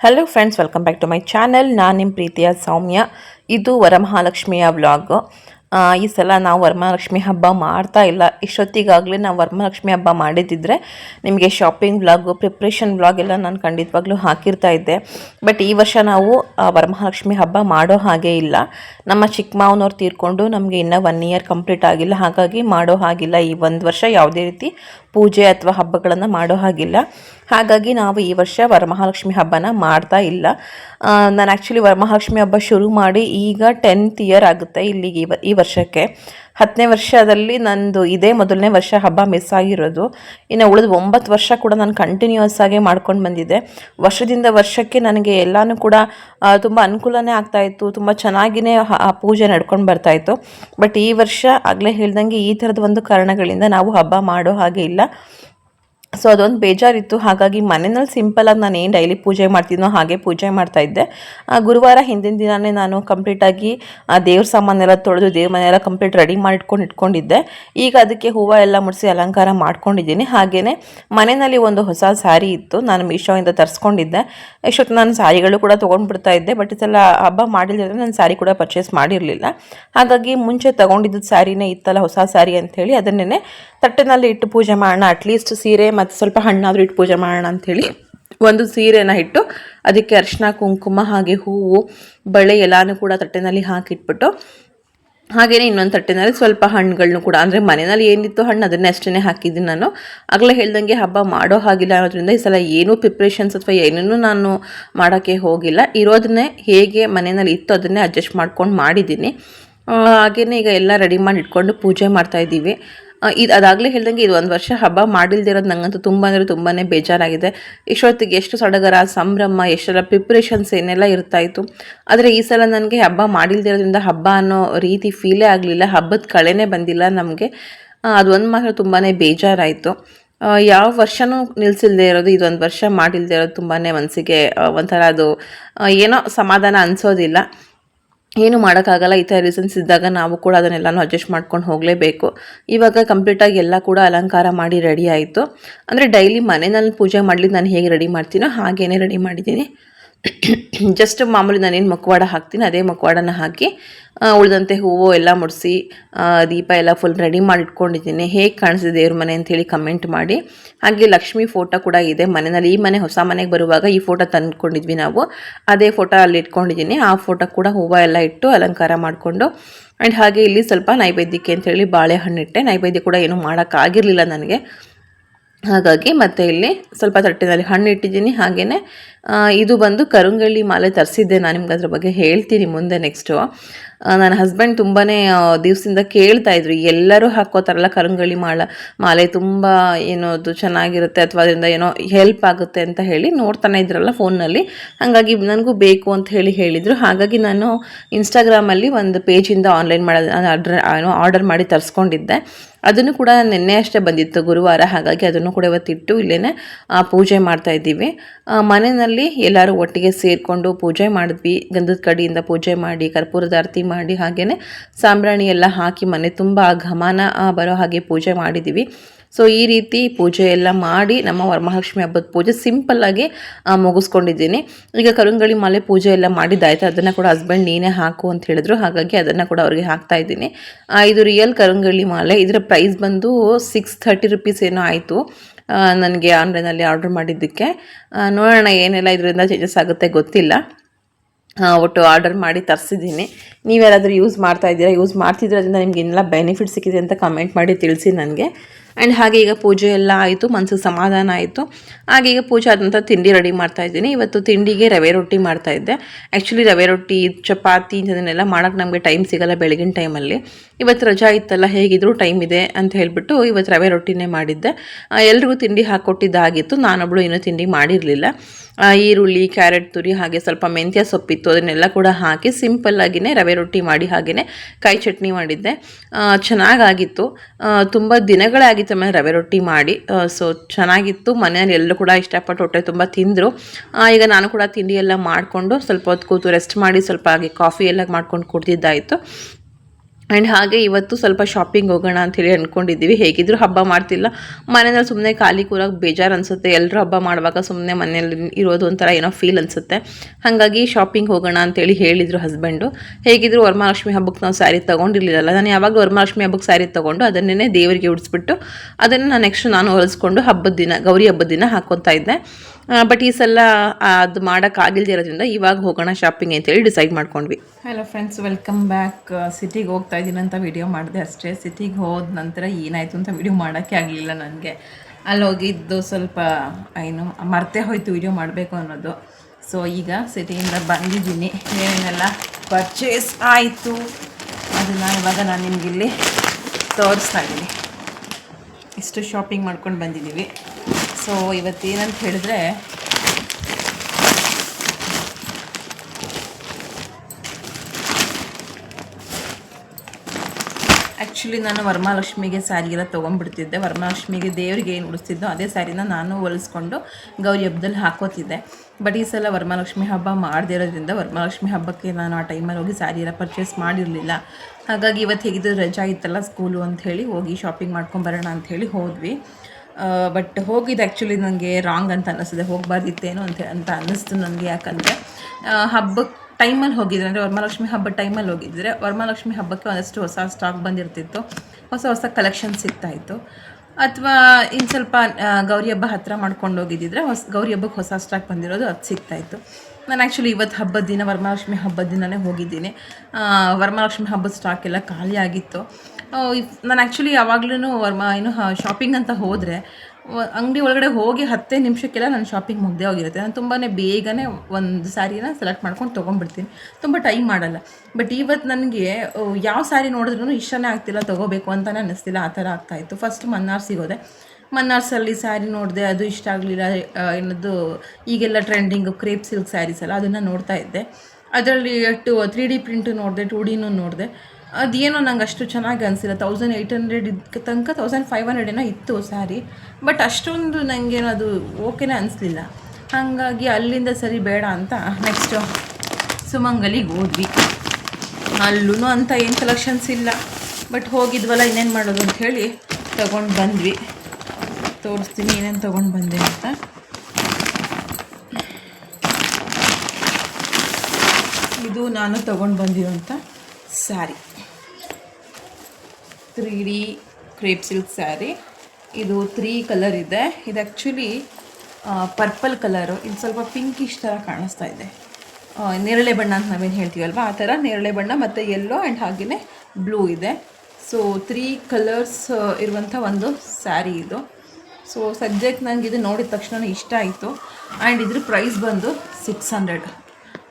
Hello friends welcome back to my channel ನಾನು ನಿಮ್ಮ ಪ್ರೀತಿಯ ಸೌಮ್ಯ. ಇದು ವರಮಹಾಲಕ್ಷ್ಮಿಯ ವ್ಲಾಗು ಈ ಸಲ ನಾವು ವರಮಹಾಲಕ್ಷ್ಮಿ ಹಬ್ಬ ಮಾಡ್ತಾ ಇಲ್ಲ. ಇಷ್ಟೊತ್ತಿಗಾಗಲೇ ನಾವು ವರಮಹಾಲಕ್ಷ್ಮಿ ಹಬ್ಬ ಮಾಡಿದ್ದಿದ್ರೆ ನಿಮಗೆ ಶಾಪಿಂಗ್ ವ್ಲಾಗು ಪ್ರಿಪ್ರೇಷನ್ ಬ್ಲಾಗ್ ಎಲ್ಲ ನಾನು ಖಂಡಿತವಾಗ್ಲೂ ಹಾಕಿರ್ತಾ ಇದ್ದೆ. ಬಟ್ ಈ ವರ್ಷ ನಾವು ವರಮಹಾಲಕ್ಷ್ಮಿ ಹಬ್ಬ ಮಾಡೋ ಹಾಗೆ ಇಲ್ಲ. ನಮ್ಮ ಚಿಕ್ಕ ಮಾವನವ್ರು ತೀರ್ಕೊಂಡು ನಮಗೆ ಇನ್ನೂ ಒನ್ ಇಯರ್ ಕಂಪ್ಲೀಟ್ ಆಗಿಲ್ಲ. ಹಾಗಾಗಿ ಮಾಡೋ ಹಾಗಿಲ್ಲ. ಈ ಒಂದು ವರ್ಷ ಯಾವುದೇ ರೀತಿ ಪೂಜೆ ಅಥವಾ ಹಬ್ಬಗಳನ್ನು ಮಾಡೋ ಹಾಗಿಲ್ಲ. ಹಾಗಾಗಿ ನಾವು ಈ ವರ್ಷ ವರಮಹಾಲಕ್ಷ್ಮಿ ಹಬ್ಬನ ಮಾಡ್ತಾ ಇಲ್ಲ. ನಾನು ಆ್ಯಕ್ಚುಲಿ ವರಮಹಾಲಕ್ಷ್ಮಿ ಹಬ್ಬ ಶುರು ಮಾಡಿ ಈಗ ಟೆಂತ್ ಇಯರ್ ಆಗುತ್ತೆ. ಇಲ್ಲಿಗೆ ಈ ವರ್ಷಕ್ಕೆ. ಹತ್ತನೇ ವರ್ಷದಲ್ಲಿ ನಂದು ಇದೇ ಮೊದಲನೇ ವರ್ಷ ಹಬ್ಬ ಮಿಸ್ ಆಗಿರೋದು. ಇನ್ನು ಉಳಿದ ಒಂಬತ್ತು ವರ್ಷ ಕೂಡ ನಾನು ಕಂಟಿನ್ಯೂಸ್ ಆಗಿ ಮಾಡ್ಕೊಂಡು ಬಂದಿದ್ದೆ. ವರ್ಷದಿಂದ ವರ್ಷಕ್ಕೆ ನನಗೆ ಎಲ್ಲನೂ ಕೂಡ ತುಂಬ ಅನುಕೂಲನೇ ಆಗ್ತಾ ಇತ್ತು. ತುಂಬ ಚೆನ್ನಾಗಿಯೇ ಆ ಪೂಜೆ ನಡ್ಕೊಂಡು ಬರ್ತಾ ಇತ್ತು. ಬಟ್ ಈ ವರ್ಷ ಆಗಲೇ ಹೇಳ್ದಂಗೆ ಈ ಥರದ ಒಂದು ಕಾರಣಗಳಿಂದ ನಾವು ಹಬ್ಬ ಮಾಡೋ ಹಾಗೆ ಇಲ್ಲ. ಸೊ ಅದೊಂದು ಬೇಜಾರಿತ್ತು. ಹಾಗಾಗಿ ಮನೆಯಲ್ಲಿ ಸಿಂಪಲಾಗಿ ನಾನು ಏನು ಡೈಲಿ ಪೂಜೆ ಮಾಡ್ತಿದ್ನೋ ಹಾಗೆ ಪೂಜೆ ಮಾಡ್ತಾ ಇದ್ದೆ. ಗುರುವಾರ ಹಿಂದಿನ ದಿನವೇ ನಾನು ಕಂಪ್ಲೀಟಾಗಿ ದೇವ್ರ ಸಾಮಾನೆಲ್ಲ ತೊಳೆದು ದೇವ್ರ ಮನೆಯೆಲ್ಲ ಕಂಪ್ಲೀಟ್ ರೆಡಿ ಮಾಡಿಟ್ಕೊಂಡು ಇಟ್ಕೊಂಡಿದ್ದೆ. ಈಗ ಅದಕ್ಕೆ ಹೂವು ಎಲ್ಲ ಮುಡಿಸಿ ಅಲಂಕಾರ ಮಾಡ್ಕೊಂಡಿದ್ದೀನಿ. ಹಾಗೆಯೇ ಮನೆಯಲ್ಲಿ ಒಂದು ಹೊಸ ಸ್ಯಾರಿ ಇತ್ತು. ನಾನು ಮೀಶೋಯಿಂದ ತರಿಸ್ಕೊಂಡಿದ್ದೆ. ಇಷ್ಟೊತ್ತು ನಾನು ಸ್ಯಾರಿಗಳು ಕೂಡ ತೊಗೊಂಡ್ಬಿಡ್ತಾ ಇದ್ದೆ. ಬಟ್ ಈ ಸಲ ಹಬ್ಬ ಮಾಡಿದ್ರೆ ನಾನು ಸ್ಯಾರಿ ಕೂಡ ಪರ್ಚೇಸ್ ಮಾಡಿರಲಿಲ್ಲ. ಹಾಗಾಗಿ ಮುಂಚೆ ತೊಗೊಂಡಿದ್ದು ಸ್ಯಾರಿನೇ ಇತ್ತಲ್ಲ, ಹೊಸ ಸ್ಯಾರಿ ಅಂಥೇಳಿ ಅದನ್ನೇ ತಟ್ಟೆನಲ್ಲಿ ಇಟ್ಟು ಪೂಜೆ ಮಾಡೋಣ. ಅಟ್ಲೀಸ್ಟ್ ಸೀರೆ ಮತ್ತು ಸ್ವಲ್ಪ ಹಣ್ಣಾದರೂ ಇಟ್ಟು ಪೂಜೆ ಮಾಡೋಣ ಅಂಥೇಳಿ ಒಂದು ಸೀರೆನ ಇಟ್ಟು ಅದಕ್ಕೆ ಅರಿಶಿನ ಕುಂಕುಮ ಹಾಗೆ ಹೂವು, ಬಳೆ ಎಲ್ಲಾನು ಕೂಡ ತಟ್ಟೆನಲ್ಲಿ ಹಾಕಿಟ್ಬಿಟ್ಟು ಹಾಗೆಯೇ ಇನ್ನೊಂದು ತಟ್ಟೆನಲ್ಲಿ ಸ್ವಲ್ಪ ಹಣ್ಣುಗಳನ್ನು ಕೂಡ. ಅಂದರೆ ಮನೆಯಲ್ಲಿ ಏನಿತ್ತು ಹಣ್ಣು, ಅದನ್ನೇ ಅಷ್ಟೇ ಹಾಕಿದ್ದೀನಿ ನಾನು. ಆಗಲೇ ಹೇಳ್ದಂಗೆ ಹಬ್ಬ ಮಾಡೋ ಹಾಗಿಲ್ಲ ಅನ್ನೋದ್ರಿಂದ ಈ ಸಲ ಏನೂ ಪ್ರಿಪ್ರೇಷನ್ಸ್ ಅಥವಾ ಏನೇನೂ ನಾನು ಮಾಡೋಕ್ಕೆ ಹೋಗಿಲ್ಲ. ಇರೋದನ್ನೇ ಹೇಗೆ ಮನೆಯಲ್ಲಿ ಇತ್ತು ಅದನ್ನೇ ಅಡ್ಜಸ್ಟ್ ಮಾಡ್ಕೊಂಡು ಮಾಡಿದ್ದೀನಿ. ಹಾಗೆಯೇ ಈಗ ಎಲ್ಲ ರೆಡಿ ಮಾಡಿ ಇಟ್ಕೊಂಡು ಪೂಜೆ ಮಾಡ್ತಾ ಇದ್ದೀವಿ. ಇದು ಅದಾಗಲೇ ಹೇಳ್ದಂಗೆ ಇದು ಒಂದು ವರ್ಷ ಹಬ್ಬ ಮಾಡಿಲ್ದಿರೋದು ನಂಗಂತೂ ತುಂಬ ಅಂದರೆ ತುಂಬಾ ಬೇಜಾರಾಗಿದೆ. ಇಷ್ಟೊತ್ತಿಗೆ ಎಷ್ಟು ಸಡಗರ, ಸಂಭ್ರಮ, ಎಷ್ಟೆಲ್ಲ ಪ್ರಿಪ್ರೇಷನ್ಸ್ ಏನೆಲ್ಲ ಇರ್ತಾ ಇತ್ತು ಆದರೆ ಈ ಸಲ ನನಗೆ ಹಬ್ಬ ಮಾಡಿಲ್ದಿರೋದ್ರಿಂದ ಹಬ್ಬ ಅನ್ನೋ ರೀತಿ ಫೀಲೇ ಆಗಲಿಲ್ಲ. ಹಬ್ಬದ ಕಳೆನೇ ಬಂದಿಲ್ಲ ನಮಗೆ. ಅದೊಂದು ಮಾತ್ರ ತುಂಬಾ ಬೇಜಾರಾಯಿತು. ಯಾವ ವರ್ಷನೂ ನಿಲ್ಲಿಸಿಲ್ಲದೆ ಇರೋದು ಇದೊಂದು ವರ್ಷ ಮಾಡಿಲ್ದೇ ಇರೋದು ತುಂಬಾ ಮನಸ್ಸಿಗೆ ಒಂಥರ ಅದು ಏನೋ ಸಮಾಧಾನ ಅನಿಸೋದಿಲ್ಲ. ಏನು ಮಾಡೋಕ್ಕಾಗಲ್ಲ, ಈ ಥರ ರೀಸನ್ಸ್ ಇದ್ದಾಗ ನಾವು ಕೂಡ ಅದನ್ನೆಲ್ಲನೂ ಅಡ್ಜಸ್ಟ್ ಮಾಡ್ಕೊಂಡು ಹೋಗಲೇಬೇಕು. ಇವಾಗ ಕಂಪ್ಲೀಟಾಗಿ ಎಲ್ಲ ಕೂಡ ಅಲಂಕಾರ ಮಾಡಿ ರೆಡಿ ಆಯಿತು. ಅಂದರೆ ಡೈಲಿ ಮನೆಯಲ್ಲಿ ಪೂಜೆ ಮಾಡಲಿಕ್ಕೆ ನಾನು ಹೇಗೆ ರೆಡಿ ಮಾಡ್ತೀನೋ ಹಾಗೇನೆ ರೆಡಿ ಮಾಡಿದ್ದೀನಿ. ಜಸ್ಟ್ ಮಾಮೂಲಿ ನಾನೇನು ಮಕ್ವಾಡ ಹಾಕ್ತೀನಿ, ಅದೇ ಮಕ್ವಾಡನ ಹಾಕಿ ಉಳಿದಂತೆ ಹೂವು ಎಲ್ಲ ಮುಡಿಸಿ ದೀಪ ಎಲ್ಲ ಫುಲ್ ರೆಡಿ ಮಾಡಿ ಇಟ್ಕೊಂಡಿದ್ದೀನಿ ಹೇಗೆ ಕಾಣಿಸಿದೆ ದೇವ್ರ ಮನೆ ಅಂತೇಳಿ ಕಮೆಂಟ್ ಮಾಡಿ. ಹಾಗೆ ಲಕ್ಷ್ಮಿ ಫೋಟೋ ಕೂಡ ಇದೆ ಮನೆಯಲ್ಲಿ ಈ ಮನೆ ಹೊಸ ಮನೆಗೆ ಬರುವಾಗ ಈ ಫೋಟೋ ತಂದ್ಕೊಂಡಿದ್ವಿ ನಾವು. ಅದೇ ಫೋಟೋ ಅಲ್ಲಿ ಇಟ್ಕೊಂಡಿದ್ದೀನಿ. ಆ ಫೋಟೋ ಕೂಡ ಹೂವು ಎಲ್ಲ ಇಟ್ಟು ಅಲಂಕಾರ ಮಾಡಿಕೊಂಡು ಆ್ಯಂಡ್ ಹಾಗೆ ಇಲ್ಲಿ ಸ್ವಲ್ಪ ನೈವೇದ್ಯಕ್ಕೆ ಅಂಥೇಳಿ ಬಾಳೆಹಣ್ಣು ಇಟ್ಟೆ ನೈವೇದ್ಯ ಕೂಡ ಏನೂ ಮಾಡೋಕ್ಕಾಗಿರಲಿಲ್ಲ ನನಗೆ. ಹಾಗಾಗಿ ಮತ್ತೆ ಇಲ್ಲಿ ಸ್ವಲ್ಪ ತಟ್ಟೆನಲ್ಲಿ ಹಣ್ಣು ಇಟ್ಟಿದ್ದೀನಿ ಹಾಗೆಯೇ ಇದು ಬಂದು ಕರುಂಗಳ್ಳಿ ಮಾಲೆ ತರಿಸಿದ್ದೆ. ನಾನು ನಿಮ್ಗೆ ಅದ್ರ ಬಗ್ಗೆ ಹೇಳ್ತೀನಿ ಮುಂದೆ ನೆಕ್ಸ್ಟು ನನ್ನ ಹಸ್ಬೆಂಡ್ ತುಂಬಾ ದಿವಸದಿಂದ ಕೇಳ್ತಾ ಇದ್ರು ಎಲ್ಲರೂ ಹಾಕೋತಾರಲ್ಲ ಕರುಂಗಳ್ಳಿ ಮಾಲ ಮಾಲೆ ತುಂಬ ಏನೋ ಅದು ಚೆನ್ನಾಗಿರುತ್ತೆ ಅಥವಾ ಅದರಿಂದ ಏನೋ ಹೆಲ್ಪ್ ಆಗುತ್ತೆ ಅಂತ ಹೇಳಿ ನೋಡ್ತಾನೆ ಇದ್ರಲ್ಲ ಫೋನಲ್ಲಿ ಹಾಗಾಗಿ ನನಗೂ ಬೇಕು ಅಂತ ಹೇಳಿ ಹೇಳಿದರು. ಹಾಗಾಗಿ ನಾನು ಇನ್ಸ್ಟಾಗ್ರಾಮಲ್ಲಿ ಒಂದು ಪೇಜಿಂದ ಆನ್ಲೈನ್ ಮಾಡೋದು ಏನೋ ಆರ್ಡರ್ ಮಾಡಿ ತರಿಸ್ಕೊಂಡಿದ್ದೆ. ಅದನ್ನು ಕೂಡ ನಿನ್ನೆ ಅಷ್ಟೇ ಬಂದಿತ್ತು ಗುರುವಾರ. ಹಾಗಾಗಿ ಅದನ್ನು ಕೂಡ ಇವತ್ತಿಟ್ಟು ಇಲ್ಲೇ ಪೂಜೆ ಮಾಡ್ತಾ ಇದ್ದೀವಿ. ಆ, ಮನೆಯಲ್ಲಿ ಎಲ್ಲರೂ ಒಟ್ಟಿಗೆ ಸೇರಿಕೊಂಡು ಪೂಜೆ ಮಾಡಿದ್ವಿ. ಗಂಧದ ಕಡಿಯಿಂದ ಪೂಜೆ ಮಾಡಿ, ಕರ್ಪೂರದ ಆರತಿ ಮಾಡಿ ಹಾಗೆಯೇ ಸಾಂಬ್ರಾಣಿ ಎಲ್ಲ ಹಾಕಿ ಮನೆ ತುಂಬ ಘಮಾನ ಬರೋ ಹಾಗೆ ಪೂಜೆ ಮಾಡಿದ್ದೀವಿ ಸೊ ಈ ರೀತಿ ಪೂಜೆ ಎಲ್ಲ ಮಾಡಿ ನಮ್ಮ ವರಮಹಾಲಕ್ಷ್ಮಿ ಹಬ್ಬದ ಪೂಜೆ ಸಿಂಪಲ್ಲಾಗಿ ಮುಗಿಸ್ಕೊಂಡಿದ್ದೀನಿ. ಈಗ ಕರುಂಗಳಿ ಮಾಲೆ ಪೂಜೆ ಎಲ್ಲ ಮಾಡಿದ್ದಾಯ್ತು. ಅದನ್ನು ಕೂಡ ಹಸ್ಬೆಂಡ್ ನೀನೇ ಹಾಕು ಅಂತ ಹೇಳಿದ್ರು. ಹಾಗಾಗಿ ಅದನ್ನು ಕೂಡ ಅವ್ರಿಗೆ ಹಾಕ್ತಾ ಇದ್ದೀನಿ. ಇದು ರಿಯಲ್ ಕರುಂಗಳಿ ಮಾಲೆ. ಇದರ ಪ್ರೈಸ್ ಬಂದು ಸಿಕ್ಸ್ ಥರ್ಟಿ ರುಪೀಸ್ ಏನೋ ಆಯಿತು. ನನಗೆ ಆನ್ಲೈನಲ್ಲಿ ಆರ್ಡ್ರ್ ಮಾಡಿದ್ದಕ್ಕೆ. ನೋಡೋಣ ಏನೆಲ್ಲ ಇದರಿಂದ ಚೇಂಜಸ್ ಆಗುತ್ತೆ ಗೊತ್ತಿಲ್ಲ. ಒಟ್ಟು ಆರ್ಡರ್ ಮಾಡಿ ತರಿಸಿದ್ದೀನಿ. ನೀವೇನಾದರೂ ಯೂಸ್ ಮಾಡ್ತಾ ಇದ್ದೀರಾ ಯೂಸ್ ಮಾಡ್ತಿದ್ರೋದ್ರಿಂದ ನಿಮ್ಗೆ ಏನೆಲ್ಲ ಬೆನಿಫಿಟ್ ಸಿಕ್ಕಿದೆ ಅಂತ ಕಮೆಂಟ್ ಮಾಡಿ ತಿಳಿಸಿ ನನಗೆ. ಆ್ಯಂಡ್ ಹಾಗೆ ಈಗ ಪೂಜೆ ಎಲ್ಲ ಆಯಿತು ಮನಸ್ಸಿಗೆ ಸಮಾಧಾನ ಆಯಿತು. ಹಾಗೆ ಈಗ ಪೂಜೆ ಆದ ನಂತರ ತಿಂಡಿ ರೆಡಿ ಮಾಡ್ತಾ ಇದ್ದೀನಿ. ಇವತ್ತು ತಿಂಡಿಗೆ ರವೆ ರೊಟ್ಟಿ ಮಾಡ್ತಾ ಇದ್ದೆ. ಆ್ಯಕ್ಚುಲಿ ರವೆ ರೊಟ್ಟಿ, ಚಪಾತಿ ಇಂಥದನ್ನೆಲ್ಲ ಮಾಡೋಕ್ಕೆ ನಮಗೆ ಟೈಮ್ ಸಿಗಲ್ಲ ಬೆಳಗಿನ ಟೈಮಲ್ಲಿ ಇವತ್ತು ರಜಾ ಇತ್ತಲ್ಲ, ಹೇಗಿದ್ರು ಟೈಮ್ ಇದೆ ಅಂತ ಹೇಳಿಬಿಟ್ಟು ಇವತ್ತು ರವೆ ರೊಟ್ಟಿನೇ ಮಾಡಿದ್ದೆ. ಎಲ್ರಿಗೂ ತಿಂಡಿ ಹಾಕ್ಕೊಟ್ಟಿದ್ದಾಗಿತ್ತು ನಾನೊಬ್ಳು ಇನ್ನೂ ತಿಂಡಿ ಮಾಡಿರಲಿಲ್ಲ. ಈರುಳ್ಳಿ, ಕ್ಯಾರೆಟ್, ತುರಿ ಹಾಗೆ ಸ್ವಲ್ಪ ಮೆಂತ್ಯ ಸೊಪ್ಪಿತ್ತು. ಅದನ್ನೆಲ್ಲ ಕೂಡ ಹಾಕಿ ಸಿಂಪಲ್ಲಾಗಿಯೇ ರವೆ ರೊಟ್ಟಿ ಮಾಡಿ ಹಾಗೆಯೇ ಕಾಯಿ ಚಟ್ನಿ ಮಾಡಿದ್ದೆ. ಚೆನ್ನಾಗಾಗಿತ್ತು. ತುಂಬ ದಿನಗಳಾಗಿತ್ತು ಆಮೇಲೆ ರವೆ ರೊಟ್ಟಿ ಮಾಡಿ. ಸೊ ಚೆನ್ನಾಗಿತ್ತು. ಮನೆಯಲ್ಲಿ ಎಲ್ಲರೂ ಕೂಡ ಇಷ್ಟಪಟ್ಟು ಹೊಟ್ಟೆ ತುಂಬ ತಿಂದರು. ಈಗ ನಾನು ಕೂಡ ತಿಂಡಿ ಎಲ್ಲ ಮಾಡಿಕೊಂಡು ಸ್ವಲ್ಪ ಹೊತ್ತು ಕೂತು ರೆಸ್ಟ್ ಮಾಡಿ ಸ್ವಲ್ಪ ಹಾಗೆ ಕಾಫಿ ಎಲ್ಲ ಮಾಡ್ಕೊಂಡು ಕುಡ್ದಿದ್ದಾಯಿತು. ಆ್ಯಂಡ್ ಹಾಗೆ ಇವತ್ತು ಸ್ವಲ್ಪ ಶಾಪಿಂಗ್ ಹೋಗೋಣ ಅಂಥೇಳಿ ಅಂದ್ಕೊಂಡಿದ್ದೀವಿ ಹೇಗಿದ್ರು ಹಬ್ಬ ಮಾಡ್ತಿಲ್ಲ. ಮನೆಯಲ್ಲಿ ಸುಮ್ಮನೆ ಖಾಲಿ ಕೂರಾಗ ಬೇಜಾರು ಅನಿಸುತ್ತೆ. ಎಲ್ಲರೂ ಹಬ್ಬ ಮಾಡುವಾಗ ಸುಮ್ಮನೆ ಮನೆಯಲ್ಲಿ ಇರೋದು ಒಂಥರ ಏನೋ ಫೀಲ್ ಅನಿಸುತ್ತೆ. ಹಾಗಾಗಿ ಶಾಪಿಂಗ್ ಹೋಗೋಣ ಅಂತೇಳಿ ಹೇಳಿದರು ಹಸ್ಬೆಂಡು ಹೇಗಿದ್ರು ವರಮಹಾಲಕ್ಷ್ಮಿ ಹಬ್ಬಕ್ಕೆ ನಾವು ಸ್ಯಾರಿ ತೊಗೊಂಡಿರಲಿಲ್ಲ ನಾನು ಯಾವಾಗ ವರಮಹಾಲಕ್ಷ್ಮಿ ಹಬ್ಬಕ್ಕೆ ಸ್ಯಾರಿ ತೊಗೊಂಡು ಅದನ್ನೇ ದೇವರಿಗೆ ಉಡಿಸ್ಬಿಟ್ಟು ಅದನ್ನು ನಾನು ನೆಕ್ಸ್ಟ್ ನಾನು ಹೊಲಿಸ್ಕೊಂಡು ಹಬ್ಬದ ದಿನ, ಗೌರಿ ಹಬ್ಬದ ದಿನ ಹಾಕ್ಕೊತಾ ಇದ್ದೆ. ಬಟ್ ಈ ಸಲ ಅದು ಮಾಡೋಕ್ಕಾಗಿಲ್ದೇ ಇರೋದ್ರಿಂದ ಇವಾಗ ಹೋಗೋಣ ಶಾಪಿಂಗ್ ಅಂತೇಳಿ ಡಿಸೈಡ್ ಮಾಡ್ಕೊಂಡ್ವಿ. ಹಲೋ ಫ್ರೆಂಡ್ಸ್ ವೆಲ್ಕಮ್ ಬ್ಯಾಕ್ ಸಿಟಿಗೆ ಹೋಗ್ತಾ ಇದ್ದೀನಿ ಅಂತ ವಿಡಿಯೋ ಮಾಡಿದೆ ಅಷ್ಟೇ. ಸಿಟಿಗೆ ಹೋದ ನಂತರ ಏನಾಯಿತು ಅಂತ ವಿಡಿಯೋ ಮಾಡೋಕ್ಕೆ ಆಗಲಿಲ್ಲ ನನಗೆ. ಅಲ್ಲಿ ಹೋಗಿದ್ದು ಸ್ವಲ್ಪ, ಏನು, ಮರ್ತೇ ಹೋಯ್ತು ವಿಡಿಯೋ ಮಾಡಬೇಕು ಅನ್ನೋದು. ಸೊ ಈಗ ಸಿಟಿಯಿಂದ ಬಂದಿದ್ದೀನಿ. ಏನೇನೆಲ್ಲ ಪರ್ಚೇಸ್ ಆಯಿತು ಅದನ್ನು ಇವಾಗ ನಾನು ನಿಮಗಿಲ್ಲಿ ತೋರಿಸ್ತಾ ಇದ್ದೀನಿ. ಇಷ್ಟು ಶಾಪಿಂಗ್ ಮಾಡ್ಕೊಂಡು ಬಂದಿದ್ದೀವಿ. ಸೊ ಇವತ್ತೇನಂತ ಹೇಳಿದ್ರೆ ಆ್ಯಕ್ಚುಲಿ ನಾನು ವರಮಹಾಲಕ್ಷ್ಮಿಗೆ ಸ್ಯಾರಿ ಎಲ್ಲ ತೊಗೊಂಡ್ಬಿಡ್ತಿದ್ದೆ. ವರಮಹಾಲಕ್ಷ್ಮಿಗೆ ದೇವರಿಗೆ ಏನು ಉಡಿಸ್ತಿದ್ದೋ ಅದೇ ಸ್ಯಾರಿನ ನಾನು ಹೊಲಿಸ್ಕೊಂಡು ಗೌರಿ ಹಬ್ಬದಲ್ಲಿ ಹಾಕೋತಿದ್ದೆ. ಬಟ್ ಈ ಸಲ ವರಮಹಾಲಕ್ಷ್ಮಿ ಹಬ್ಬ ಮಾಡದೇ ಇರೋದ್ರಿಂದ ವರಮಹಾಲಕ್ಷ್ಮಿ ಹಬ್ಬಕ್ಕೆ ನಾನು ಆ ಟೈಮಲ್ಲಿ ಹೋಗಿ ಸ್ಯಾರಿ ಎಲ್ಲ ಪರ್ಚೇಸ್ ಮಾಡಿರಲಿಲ್ಲ. ಹಾಗಾಗಿ ಇವತ್ತು ಹೇಗಿದ್ದು ರಜಾ ಇತ್ತಲ್ಲ ಸ್ಕೂಲು ಅಂತ ಹೇಳಿ ಹೋಗಿ ಶಾಪಿಂಗ್ ಮಾಡ್ಕೊಂಬರೋಣ ಅಂಥೇಳಿ ಹೋದ್ವಿ. ಬಟ್ ಹೋಗಿದ್ದು ಆ್ಯಕ್ಚುಲಿ ನನಗೆ ರಾಂಗ್ ಅಂತ ಅನ್ನಿಸ್ತದೆ ಹೋಗಬಾರ್ದಿತ್ತೇನೋ ಅಂತ ಅಂತ ಅನ್ನಿಸ್ತು ನನಗೆ ಯಾಕಂದರೆ ಹಬ್ಬಕ್ಕೆ ಟೈಮಲ್ಲಿ ಹೋಗಿದ್ರೆ ಅಂದರೆ ವರಮಹಾಲಕ್ಷ್ಮಿ ಹಬ್ಬ ಟೈಮಲ್ಲಿ ಹೋಗಿದ್ರೆ ವರಮಹಾಲಕ್ಷ್ಮಿ ಹಬ್ಬಕ್ಕೆ ಒಂದಷ್ಟು ಹೊಸ ಸ್ಟಾಕ್ ಬಂದಿರ್ತಿತ್ತು. ಹೊಸ ಹೊಸ ಕಲೆಕ್ಷನ್ ಸಿಗ್ತಾಯಿತ್ತು. ಅಥವಾ ಇನ್ನು ಸ್ವಲ್ಪ ಗೌರಿ ಹಬ್ಬ ಹತ್ತಿರ ಮಾಡ್ಕೊಂಡು ಹೋಗಿದ್ದಿದ್ರೆ, ಹೊಸ, ಗೌರಿ ಹಬ್ಬಕ್ಕೆ ಹೊಸ ಸ್ಟಾಕ್ ಬಂದಿರೋದು ಅದು ಸಿಗ್ತಾಯಿತ್ತು. ನಾನು ಆ್ಯಕ್ಚುಲಿ ಇವತ್ತು ಹಬ್ಬದ ದಿನ ವರಮಹಾಲಕ್ಷ್ಮಿ ಹಬ್ಬದ ದಿನವೇ ಹೋಗಿದ್ದೀನಿ. ವರಮಹಾಲಕ್ಷ್ಮಿ ಹಬ್ಬದ ಸ್ಟಾಕ್ ಎಲ್ಲ ಖಾಲಿ ಆಗಿತ್ತು ನಾನು ಆ್ಯಕ್ಚುಲಿ ಯಾವಾಗ್ಲೂ ವರ್ಮ ಏನು ಶಾಪಿಂಗ್ ಅಂತ ಹೋದರೆ ಅಂಗಡಿ ಒಳಗಡೆ ಹೋಗಿ ಹತ್ತೇ ನಿಮಿಷಕ್ಕೆಲ್ಲ ನಾನು ಶಾಪಿಂಗ್ ಮುಗ್ದೇ ಹೋಗಿರುತ್ತೆ. ನಾನು ತುಂಬಾ ಬೇಗನೆ ಒಂದು ಸ್ಯಾರಿನ ಸೆಲೆಕ್ಟ್ ಮಾಡ್ಕೊಂಡು ತೊಗೊಂಡ್ಬಿಡ್ತೀನಿ. ತುಂಬ ಟೈಮ್ ಮಾಡಲ್ಲ. ಬಟ್ ಇವತ್ತು ನನಗೆ ಯಾವ ಸ್ಯಾರಿ ನೋಡಿದ್ರೂ ಇಷ್ಟನೇ ಆಗ್ತಿಲ್ಲ, ತೊಗೋಬೇಕು ಅಂತಲೇ ಅನ್ನಿಸ್ತಿಲ್ಲ ಆ ಥರ ಆಗ್ತಾಯಿತ್ತು ಫಸ್ಟ್ ಮನ್ನಾರ್ ಸಿಗೋದೆ. ಮನ್ನಾರ್ಸಲ್ಲಿ ಸ್ಯಾರಿ ನೋಡಿದೆ, ಅದು ಇಷ್ಟ ಆಗಲಿಲ್ಲ. ಏನದು, ಈಗೆಲ್ಲ ಟ್ರೆಂಡಿಂಗು ಕ್ರೇಪ್ ಸಿಲ್ಕ್ ಸ್ಯಾರೀಸ್ ಅಲ್ಲ, ಅದನ್ನು ನೋಡ್ತಾ ಇದ್ದೆ. ಅದರಲ್ಲಿ, ಟು, ತ್ರೀ ಡಿ ಪ್ರಿಂಟು ನೋಡಿದೆ, ಟು ಡಿನೂ ನೋಡಿದೆ. ಅದೇನೋ ನಂಗೆ ಅಷ್ಟು ಚೆನ್ನಾಗಿ ಅನಿಸಿಲ್ಲ. ತೌಸಂಡ್ ಏಯ್ಟ್ ಹಂಡ್ರೆಡ್ ಇದ್ದ ತನಕ ತೌಸಂಡ್ ಫೈವ್ ಹಂಡ್ರೆಡ್ ಏನೋ ಇತ್ತು ಸ್ಯಾರಿ ಬಟ್ ಅಷ್ಟೊಂದು ನನಗೇನು ಅದು ಓಕೆನೇ ಅನಿಸ್ಲಿಲ್ಲ. ಹಾಗಾಗಿ ಅಲ್ಲಿಂದ ಸರಿ ಬೇಡ ಅಂತ ನೆಕ್ಸ್ಟು ಸುಮಂಗಲಿಗೆ ಹೋದ್ವಿ. ಅಲ್ಲೂ ಅಂತ ಏನು ಕಲೆಕ್ಷನ್ಸ್ ಇಲ್ಲ. ಬಟ್ ಹೋಗಿದ್ವಲ್ಲ ಇನ್ನೇನು ಮಾಡೋದು ಅಂತ ಹೇಳಿ ತೊಗೊಂಡು ಬಂದ್ವಿ. ತೋರಿಸ್ತೀನಿ ಏನೇನು ತೊಗೊಂಡು ಬಂದೆ ಅಂತ. ಇದು ನಾನು ತೊಗೊಂಡು ಬಂದಿರೋಂಥ sari. Three D crepe silk sari. ಇದು ತ್ರೀ ಕಲರ್ ಇದೆ. ಇದು ಆ್ಯಕ್ಚುಲಿ ಪರ್ಪಲ್ ಕಲರು. ಇದು ಸ್ವಲ್ಪ ಪಿಂಕಿಶ್ ಥರ ಕಾಣಿಸ್ತಾ ಇದೆ. ನೇರಳೆ ಬಣ್ಣ ಅಂತ ನಾವೇನು ಹೇಳ್ತೀವಲ್ವ? ಆ ಥರ ನೇರಳೆ ಬಣ್ಣ ಮತ್ತು ಯೆಲ್ಲೋ ಆ್ಯಂಡ್ ಹಾಗೆಯೇ ಬ್ಲೂ ಇದೆ. ಸೊ ತ್ರೀ ಕಲರ್ಸ್ ಇರುವಂಥ ಒಂದು ಸ್ಯಾರಿ ಇದು. ಸೊ ಸದ್ಯಕ್ಕೆ ನನಗೆ ಇದು ನೋಡಿದ ತಕ್ಷಣ ಇಷ್ಟ ಆಯಿತು. ಆ್ಯಂಡ್ ಇದ್ರ ಪ್ರೈಸ್ ಬಂದು ಸಿಕ್ಸ್ ಹಂಡ್ರೆಡ್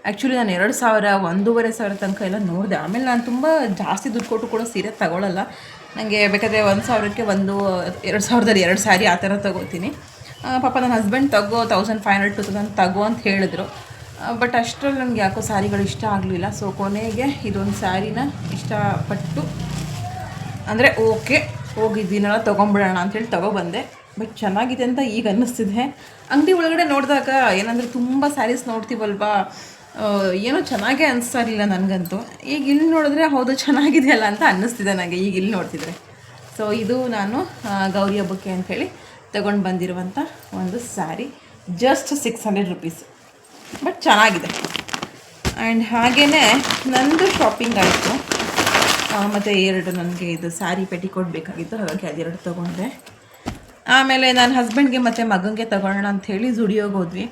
ಆ್ಯಕ್ಚುಲಿ ನಾನು ಎರಡು ಸಾವಿರ, ಒಂದೂವರೆ ಸಾವಿರ ತನಕ ಎಲ್ಲ ನೋಡಿದೆ. ಆಮೇಲೆ ನಾನು ತುಂಬ ಜಾಸ್ತಿ ದುಡ್ಡು ಕೊಟ್ಟು ಕೂಡ ಸೀರೆ ತಗೊಳ್ಳಲ್ಲ ನನಗೆ ಬೇಕಾದರೆ ಒಂದು ಸಾವಿರಕ್ಕೆ ಒಂದು, ಎರಡು ಸಾವಿರದಲ್ಲಿ ಎರಡು ಸ್ಯಾರಿ ಆ ಥರ ತಗೋತೀನಿ. ಪಾಪ ನನ್ನ ಹಸ್ಬೆಂಡ್ ತಗೋ thousand five hundred two thousand ತಗೋ ಅಂತ ಹೇಳಿದ್ರು. ಬಟ್ ಅಷ್ಟರಲ್ಲಿ ನನಗೆ ಯಾಕೋ ಸ್ಯಾರಿಗಳು ಇಷ್ಟ ಆಗಲಿಲ್ಲ. ಸೊ ಕೊನೆಗೆ ಇದೊಂದು ಸ್ಯಾರಿನ ಇಷ್ಟಪಟ್ಟು, ಅಂದರೆ ಓಕೆ ಹೋಗಿದ್ದೀನಲ್ಲ ತೊಗೊಂಬಿಡೋಣ ಅಂಥೇಳಿ ತೊಗೊಬಂದೆ ಬಟ್ ಚೆನ್ನಾಗಿದೆ ಅಂತ ಈಗ ಅನ್ನಿಸ್ತಿದೆ. ಅಂಗಡಿ ಒಳಗಡೆ ನೋಡಿದಾಗ ಏನಂದರೆ ತುಂಬ ಸ್ಯಾರೀಸ್ ನೋಡ್ತೀವಲ್ವಾ? ಏನೋ ಚೆನ್ನಾಗೇ ಅನಿಸ್ತಾ ಇರಲಿಲ್ಲ ನನಗಂತೂ. ಈಗ ಇಲ್ಲಿ ನೋಡಿದ್ರೆ ಹೌದು, ಚೆನ್ನಾಗಿದೆಯಲ್ಲ ಅಂತ ಅನ್ನಿಸ್ತಿದೆ ನನಗೆ ಈಗ ಇಲ್ಲಿ ನೋಡ್ತಿದ್ರೆ. ಸೊ ಇದು ನಾನು ಗೌರಿ ಹಬ್ಬಕ್ಕೆ ಅಂಥೇಳಿ ತಗೊಂಡು ಬಂದಿರುವಂಥ ಒಂದು sari. Just six hundred rupees but ಚೆನ್ನಾಗಿದೆ. ಆ್ಯಂಡ್ ಹಾಗೆಯೇ ನಂದು ಶಾಪಿಂಗ್ ಆಯಿತು. ಮತ್ತು ಎರಡು ನನಗೆ ಇದು ಸ್ಯಾರಿ ಪೆಟಿಕೋಟ್ ಬೇಕಾಗಿತ್ತು ಹಾಗಾಗಿ ಅದೆರಡು ತೊಗೊಂಡೆ. ಆಮೇಲೆ ನನ್ನ ಹಸ್ಬೆಂಡ್ಗೆ ಮತ್ತು ಮಗನಿಗೆ ತಗೊಳ್ಳೋಣ ಅಂಥೇಳಿ ಜುಡಿಯೋಗೆ ಹೋದ್ವಿ.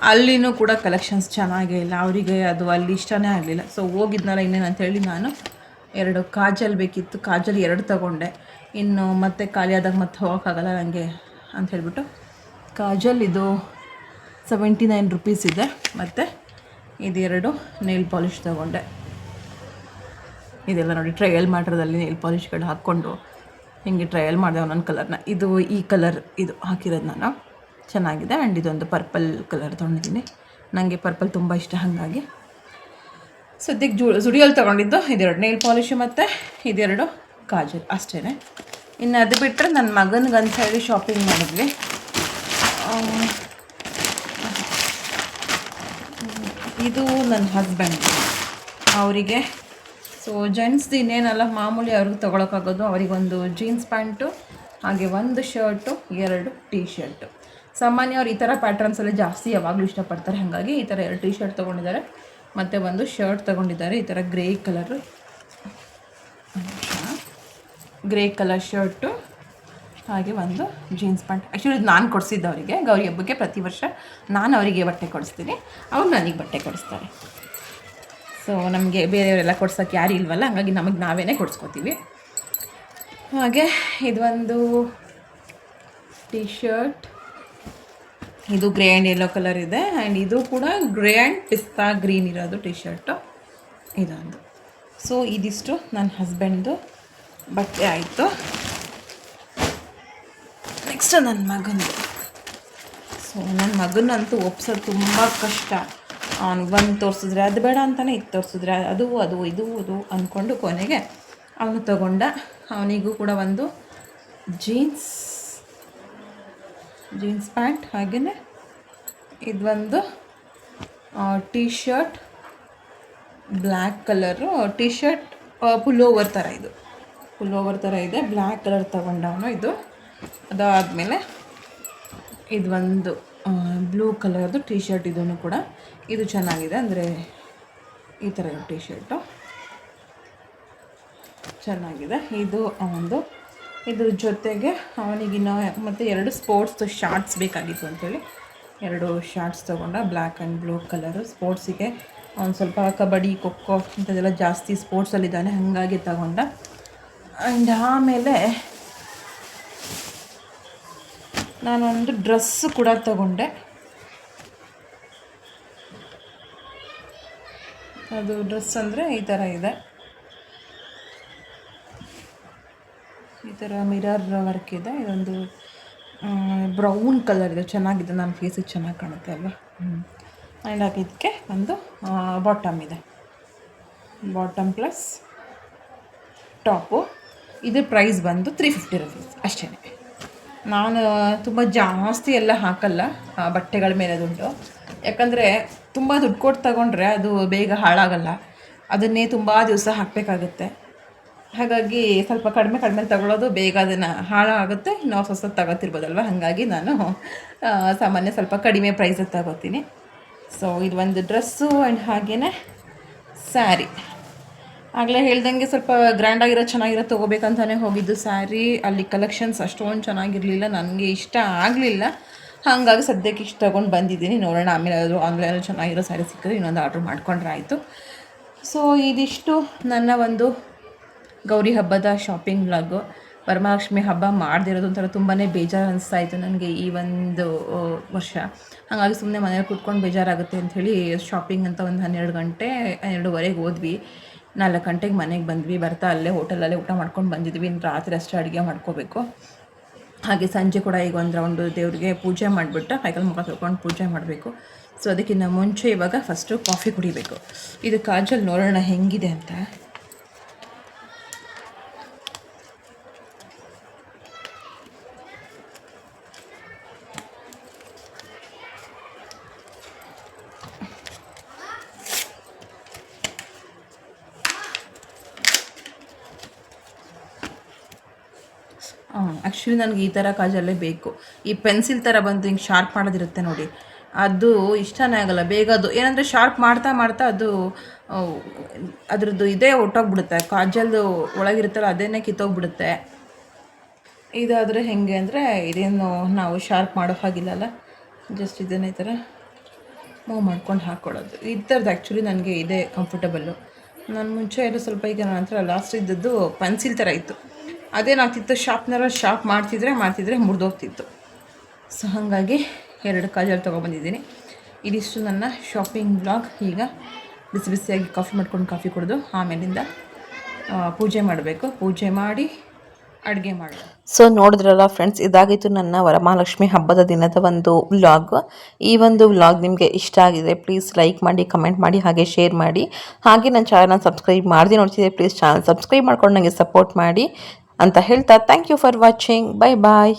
ಅಲ್ಲಿನೂ ಕೂಡ ಕಲೆಕ್ಷನ್ಸ್ ಚೆನ್ನಾಗೇ ಇಲ್ಲ. ಅವರಿಗೆ ಅದು ಅಲ್ಲಿ ಇಷ್ಟನೇ ಆಗಲಿಲ್ಲ. ಸೊ ಹೋಗಿದ್ನಲ್ಲ ಇನ್ನೇನು ಹೇಳಿ ನಾನು ಎರಡು ಕಾಜಲ್ ಬೇಕಿತ್ತು. ಕಾಜಲ್ ಎರಡು ತಗೊಂಡೆ. ಇನ್ನು ಮತ್ತೆ ಖಾಲಿ ಮತ್ತೆ ಹೋಗೋಕ್ಕಾಗಲ್ಲ ನನಗೆ ಅಂತ ಹೇಳ್ಬಿಟ್ಟು. ಕಾಜಲ್ ಇದು ಸೆವೆಂಟಿ ನೈನ್ ರುಪೀಸ್ ಇದೆ. ಮತ್ತು ಇದೆರಡು ನೇಲ್ ಪಾಲಿಷ್ ತಗೊಂಡೆ. ಇದೆಲ್ಲ ನೋಡಿ ಟ್ರಯಲ್ ಮಾಡಿರೋದಲ್ಲಿ ನೇಲ್ ಪಾಲಿಷ್ಗಳು ಹಾಕ್ಕೊಂಡು ಹಿಂಗೆ ಟ್ರಯಲ್ ಮಾಡಿದೆ ಒಂದೊಂದು ಕಲರ್ನ ಇದು ಈ ಕಲರ್ ಇದು ಹಾಕಿರೋದು ನಾನು. ಚೆನ್ನಾಗಿದೆ. ಆ್ಯಂಡ್ ಇದೊಂದು ಪರ್ಪಲ್ ಕಲರ್ ತೊಗೊಂಡಿದ್ದೀನಿ. ನನಗೆ ಪರ್ಪಲ್ ತುಂಬ ಇಷ್ಟ ಹಾಗಾಗಿ. ಸದ್ಯಕ್ಕೆ ಜು ಜುಡಿಯಲ್ಲಿ ತೊಗೊಂಡಿದ್ದು ಇದೆರಡು. ನೇಲ್ ಪಾಲಿಶು ಮತ್ತು ಇದೆರಡು ಕಾಜಲ್ ಅಷ್ಟೇ ಇನ್ನು ಅದು ಬಿಟ್ಟರೆ ನನ್ನ ಮಗನಿಗಂತ ಹೇಳಿ ಶಾಪಿಂಗ್ ಮಾಡಿದ್ವಿ. ಇದು ನನ್ನ ಹಸ್ಬೆಂಡ್ ಅವರಿಗೆ ಸೊ ಸೊ ಜೆಂಟ್ಸ್ದು ಇನ್ನೇನಲ್ಲ, ಮಾಮೂಲಿ ಅವ್ರಿಗೆ ತೊಗೊಳಕ್ಕಾಗೋದು. ಅವರಿಗೊಂದು ಜೀನ್ಸ್ ಪ್ಯಾಂಟು ಹಾಗೆ ಒಂದು ಶರ್ಟು ಎರಡು ಟೀ ಶರ್ಟು ಸಾಮಾನ್ಯ ಅವ್ರು ಈ ಥರ ಪ್ಯಾಟ್ರನ್ಸಲ್ಲಿ ಜಾಸ್ತಿ ಯಾವಾಗಲೂ ಇಷ್ಟಪಡ್ತಾರೆ. ಹಾಗಾಗಿ ಈ ಥರ ಎರಡು ಟೀ ಶರ್ಟ್ ತೊಗೊಂಡಿದ್ದಾರೆ. ಮತ್ತು ಒಂದು ಶರ್ಟ್ ತೊಗೊಂಡಿದ್ದಾರೆ. ಈ ಥರ grey colour grey colour shirt ಹಾಗೆ ಒಂದು ಜೀನ್ಸ್ ಪ್ಯಾಂಟ್ ಆ್ಯಕ್ಚುಲಿ ನಾನು ಕೊಡಿಸಿದ್ದೆ ಅವರಿಗೆ ಗೌರಿ ಹಬ್ಬಕ್ಕೆ ಪ್ರತಿ ವರ್ಷ ನಾನು ಅವರಿಗೆ ಬಟ್ಟೆ ಕೊಡಿಸ್ತೀನಿ. ಅವ್ರು ನನಗೆ ಬಟ್ಟೆ ಕೊಡಿಸ್ತಾರೆ. ಸೊ ನಮಗೆ ಬೇರೆಯವರೆಲ್ಲ ಕೊಡ್ಸೋಕ್ಕೆ ಯಾರು ಇಲ್ವಲ್ಲ? ಹಾಗಾಗಿ ನಮಗೆ ನಾವೇ ಕೊಡ್ಸ್ಕೊತೀವಿ. ಹಾಗೆ ಇದೊಂದು ಟಿ ಶರ್ಟ್ ಇದು ಗ್ರೇ ಆ್ಯಂಡ್ ಯೆಲ್ಲೋ ಕಲರ್ ಇದೆ. ಆ್ಯಂಡ್ ಇದು ಕೂಡ ಗ್ರೇ ಆ್ಯಂಡ್ ಪಿಸ್ತಾ ಗ್ರೀನ್ ಇರೋದು ಟಿ ಶರ್ಟು ಇದೊಂದು ಸೊ ಇದಿಷ್ಟು ನನ್ನ ಹಸ್ಬೆಂಡ್ದು ಬಟ್ಟೆ ಆಯಿತು. ನೆಕ್ಸ್ಟ್ ನನ್ನ ಮಗನದು ಸೊ ನನ್ನ ಮಗನಂತೂ ಒಪ್ಸೋದು ತುಂಬ ಕಷ್ಟ. ಅವನು ಬಂದು ತೋರಿಸಿದ್ರೆ ಅದು ಬೇಡ ಅಂತಲೇ ಇದು ತೋರಿಸಿದ್ರೆ ಅದು ಅದು, ಇದು, ಅದು ಅಂದ್ಕೊಂಡು ಕೊನೆಗೆ ಅವನು ತಗೊಂಡ. ಅವನಿಗೂ ಕೂಡ ಒಂದು ಜೀನ್ಸ್ ಜೀನ್ಸ್ ಪ್ಯಾಂಟ್ ಹಾಗೆಯೇ ಇದೊಂದು T shirt black colour T shirt pullover ಥರ ಇದು. ಪುಲ್ಲೋವರ್ ಥರ ಇದೆ, ಬ್ಲ್ಯಾಕ್ ಕಲರ್ ತೊಗೊಂಡವನು ಇದು. ಅದಾದಮೇಲೆ ಇದು ಒಂದು ಬ್ಲೂ ಕಲರ್ದು ಟೀ ಶರ್ಟ್ ಇದೂ ಕೂಡ. ಇದು ಚೆನ್ನಾಗಿದೆ, ಅಂದರೆ ಈ ಥರ ಟೀ ಶರ್ಟು ಚೆನ್ನಾಗಿದೆ. ಇದು ಒಂದು ಇದ್ರ ಜೊತೆಗೆ ಅವನಿಗಿನ್ನ ಮತ್ತು ಎರಡು ಸ್ಪೋರ್ಟ್ಸ್ದು ಶಾರ್ಟ್ಸ್ ಬೇಕಾಗಿತ್ತು ಅಂಥೇಳಿ ಎರಡು ಶಾರ್ಟ್ಸ್ ತೊಗೊಂಡ ಬ್ಲ್ಯಾಕ್ ಆ್ಯಂಡ್ ಬ್ಲೂ ಕಲರು ಸ್ಪೋರ್ಟ್ಸಿಗೆ ಅವ್ನು ಸ್ವಲ್ಪ ಕಬಡ್ಡಿ ಖೋಖೋ ಇಂಥದ್ದೆಲ್ಲ ಜಾಸ್ತಿ ಸ್ಪೋರ್ಟ್ಸಲ್ಲಿದ್ದಾನೆ ಹಾಗಾಗಿ ತಗೊಂಡ. ಆ್ಯಂಡ್ ಆಮೇಲೆ ನಾನೊಂದು ಡ್ರೆಸ್ ಕೂಡ ತಗೊಂಡೆ. ಅದು ಡ್ರೆಸ್ ಅಂದರೆ ಈ ಥರ ಇದೆ. ಈ ಥರ ಮಿರರ್ ವರ್ಕ್ ಇದೆ. ಇದೊಂದು ಬ್ರೌನ್ ಕಲರ್ ಇದೆ. ಚೆನ್ನಾಗಿದೆ. ನನ್ನ ಫೇಸಿಗೆ ಚೆನ್ನಾಗಿ ಕಾಣುತ್ತೆ ಅಲ್ವಾ? ಹ್ಞೂ ಆ್ಯಂಡ್ ಇದಕ್ಕೆ ಒಂದು ಬಾಟಮ್ ಇದೆ. ಬಾಟಮ್ ಪ್ಲಸ್ ಟಾಪು ಇದ್ರ ಪ್ರೈಸ್ ಬಂದು ತ್ರೀ ಫಿಫ್ಟಿ ರುಪೀಸ್ ಅಷ್ಟೇ ನಾನು ತುಂಬ ಜಾಸ್ತಿ ಎಲ್ಲ ಹಾಕಲ್ಲ ಬಟ್ಟೆಗಳ ಮೇಲೆ ದುಡ್ಡು. ಯಾಕಂದರೆ ತುಂಬ ದುಡ್ಡು ಕೊಟ್ಟು ತಗೊಂಡ್ರೆ ಅದು ಬೇಗ ಹಾಳಾಗಲ್ಲ. ಅದನ್ನೇ ತುಂಬ ದಿವಸ ಹಾಕಬೇಕಾಗುತ್ತೆ. ಹಾಗಾಗಿ ಸ್ವಲ್ಪ ಕಡಿಮೆ ಕಡಿಮೆ ತಗೊಳ್ಳೋದು ಬೇಗ ಅದನ್ನು ಹಾಳಾಗುತ್ತೆ. ನಾವು ಹೊಸ ತಗೋತಿರ್ಬೋದಲ್ವ? ಹಾಗಾಗಿ ನಾನು ಸಾಮಾನ್ಯ ಸ್ವಲ್ಪ ಕಡಿಮೆ ಪ್ರೈಸಲ್ಲಿ ತಗೋತೀನಿ. ಸೊ ಇದು ಒಂದು ಡ್ರೆಸ್ಸು ಆ್ಯಂಡ್ ಹಾಗೆಯೇ ಸ್ಯಾರಿ ಆಗಲೇ ಹೇಳ್ದಂಗೆ ಸ್ವಲ್ಪ ಗ್ರ್ಯಾಂಡಾಗಿರೋ ಚೆನ್ನಾಗಿರೋ ತೊಗೋಬೇಕಂತಾನೆ ಹೋಗಿದ್ದು ಸ್ಯಾರಿ ಅಲ್ಲಿ ಕಲೆಕ್ಷನ್ಸ್ ಅಷ್ಟೊಂದು ಚೆನ್ನಾಗಿರಲಿಲ್ಲ. ನನಗೆ ಇಷ್ಟ ಆಗಲಿಲ್ಲ. ಹಾಗಾಗಿ ಸದ್ಯಕ್ಕೆ ಇಷ್ಟು ತೊಗೊಂಡು ಬಂದಿದ್ದೀನಿ. ನೋಡೋಣ, ಆಮೇಲೆ ಅದು ಆನ್ಲೈನಲ್ಲಿ ಚೆನ್ನಾಗಿರೋ ಸ್ಯಾರಿ ಸಿಕ್ಕಿದ್ರೆ ಇನ್ನೊಂದು ಆರ್ಡ್ರ್ ಮಾಡ್ಕೊಂಡ್ರೆ ಆಯಿತು. ಸೊ ಇದಿಷ್ಟು ನನ್ನ ಒಂದು ಗೌರಿ ಹಬ್ಬದ ಶಾಪಿಂಗ್ ವ್ಲಾಗು ವರಮಹಾಲಕ್ಷ್ಮಿ ಹಬ್ಬ ಮಾಡದಿರೋದು ಒಂಥರ ತುಂಬಾ ಬೇಜಾರು ಅನಿಸ್ತಾ ಇತ್ತು ನನಗೆ ಈ ಒಂದು ವರ್ಷ. ಹಾಗಾಗಿ ಸುಮ್ಮನೆ ಮನೇಲಿ ಕೂತ್ಕೊಂಡು ಬೇಜಾರಾಗುತ್ತೆ ಅಂಥೇಳಿ ಶಾಪಿಂಗ್ ಅಂತ ಒಂದು ಹನ್ನೆರಡು ಗಂಟೆ, ಹನ್ನೆರಡುವರೆಗೆ ಹೋದ್ವಿ. ನಾಲ್ಕು ಗಂಟೆಗೆ ಮನೆಗೆ ಬಂದ್ವಿ. ಬರ್ತಾ ಅಲ್ಲೇ ಹೋಟೆಲಲ್ಲೇ ಊಟ ಮಾಡ್ಕೊಂಡು ಬಂದಿದ್ವಿ. ರಾತ್ರಿ ಅಷ್ಟೇ ಅಡುಗೆ ಮಾಡ್ಕೋಬೇಕು. ಹಾಗೆ ಸಂಜೆ ಕೂಡ ಈಗ ಒಂದು ರೌಂಡು ದೇವ್ರಿಗೆ ಪೂಜೆ ಮಾಡಿಬಿಟ್ಟು ಕೈಕಲ್ ಮುಖ ತೊಳ್ಕೊಂಡು ಪೂಜೆ ಮಾಡಬೇಕು. ಸೊ ಅದಕ್ಕಿಂತ ಮುಂಚೆ ಇವಾಗ ಫಸ್ಟು ಕಾಫಿ ಕುಡಿಬೇಕು. ಇದು ಕಾಜಲ್ ನೋಡೋಣ ಹೆಂಗಿದೆ ಅಂತ. ಆ್ಯಕ್ಚುಲಿ ನನಗೆ ಈ ಥರ ಕಾಜಲ್ಲೇ ಬೇಕು. ಈ ಪೆನ್ಸಿಲ್ ಥರ ಬಂದು ಹಿಂಗೆ ಶಾರ್ಪ್ ಮಾಡೋದಿರುತ್ತೆ ನೋಡಿ. ಅದು ಇಷ್ಟನೇ ಆಗಲ್ಲ. ಬೇಗ ಅದು ಏನಂದರೆ ಶಾರ್ಪ್ ಮಾಡ್ತಾ ಮಾಡ್ತಾ ಅದು ಅದ್ರದ್ದು ಇದೇ ಹೊಟ್ಟೋಗ್ಬಿಡುತ್ತೆ ಕಾಜಲ್ದು ಒಳಗಿರುತ್ತಲ್ಲ ಅದೇನೇ ಕಿತ್ತೋಗ್ಬಿಡುತ್ತೆ. ಇದಾದರೆ ಹೆಂಗೆ ಅಂದರೆ ಇದೇನು ನಾವು ಶಾರ್ಪ್ ಮಾಡೋ ಹಾಗಿಲ್ಲಲ್ಲ ಜಸ್ಟ್ ಇದೇನೇ ಈ ಥರ ಮೂವ್ ಮಾಡ್ಕೊಂಡು ಹಾಕ್ಕೊಳ್ಳೋದು ಈ ಥರದ್ದು ಆ್ಯಕ್ಚುಲಿ ನನಗೆ ಇದೇ ಕಂಫರ್ಟಬಲ್ಲು ನಾನು ಮುಂಚೆ ಎಲ್ಲ ಸ್ವಲ್ಪ ಈಗ ನನ್ನ ಹತ್ರ ಲಾಸ್ಟ್ ಇದ್ದದ್ದು ಪೆನ್ಸಿಲ್ ಥರ ಇತ್ತು. ಅದೇನಾಗ್ತಿತ್ತು ಶಾಪ್ನರ ಶಾಪ್ ಮಾಡ್ತಿದ್ರೆ ಮಾಡ್ತಿದ್ರೆ ಮುರಿದೋಗ್ತಿತ್ತು ಸೊ ಹಾಗಾಗಿ ಎರಡು ಕಾಜಲ್ ತೊಗೊಬಂದಿದ್ದೀನಿ. ಇದಿಷ್ಟು ನನ್ನ ಶಾಪಿಂಗ್ ಬ್ಲಾಗ್ ಈಗ ಬಿಸಿ ಬಿಸಿಯಾಗಿ ಕಾಫಿ ಮಾಡ್ಕೊಂಡು ಕಾಫಿ ಕುಡಿದು ಆಮೇಲಿಂದ ಪೂಜೆ ಮಾಡಬೇಕು. ಪೂಜೆ ಮಾಡಿ ಅಡುಗೆ ಮಾಡೋದು. ಸೊ ನೋಡಿದ್ರಲ್ಲ ಫ್ರೆಂಡ್ಸ್ ಇದಾಗಿತ್ತು ನನ್ನ ವರಮಹಾಲಕ್ಷ್ಮಿ ಹಬ್ಬದ ದಿನದ ಒಂದು ವ್ಲಾಗ್ ಈ ಒಂದು ವ್ಲಾಗ್ ನಿಮಗೆ ಇಷ್ಟ ಆಗಿದೆ ಪ್ಲೀಸ್ ಲೈಕ್ ಮಾಡಿ ಕಮೆಂಟ್ ಮಾಡಿ, ಹಾಗೆ ಶೇರ್ ಮಾಡಿ. ಹಾಗೆ ನನ್ನ ಚಾನಲ್ನ ಸಬ್ಸ್ಕ್ರೈಬ್ ಮಾಡದೆ ನೋಡ್ತಿದ್ದೆ ಪ್ಲೀಸ್ ಚಾನಲ್ ಸಬ್ಸ್ಕ್ರೈಬ್ ಮಾಡ್ಕೊಂಡು ನನಗೆ ಸಪೋರ್ಟ್ ಮಾಡಿ. ಅಂತ ಹೇಳ್ತಾ thank you for watching bye bye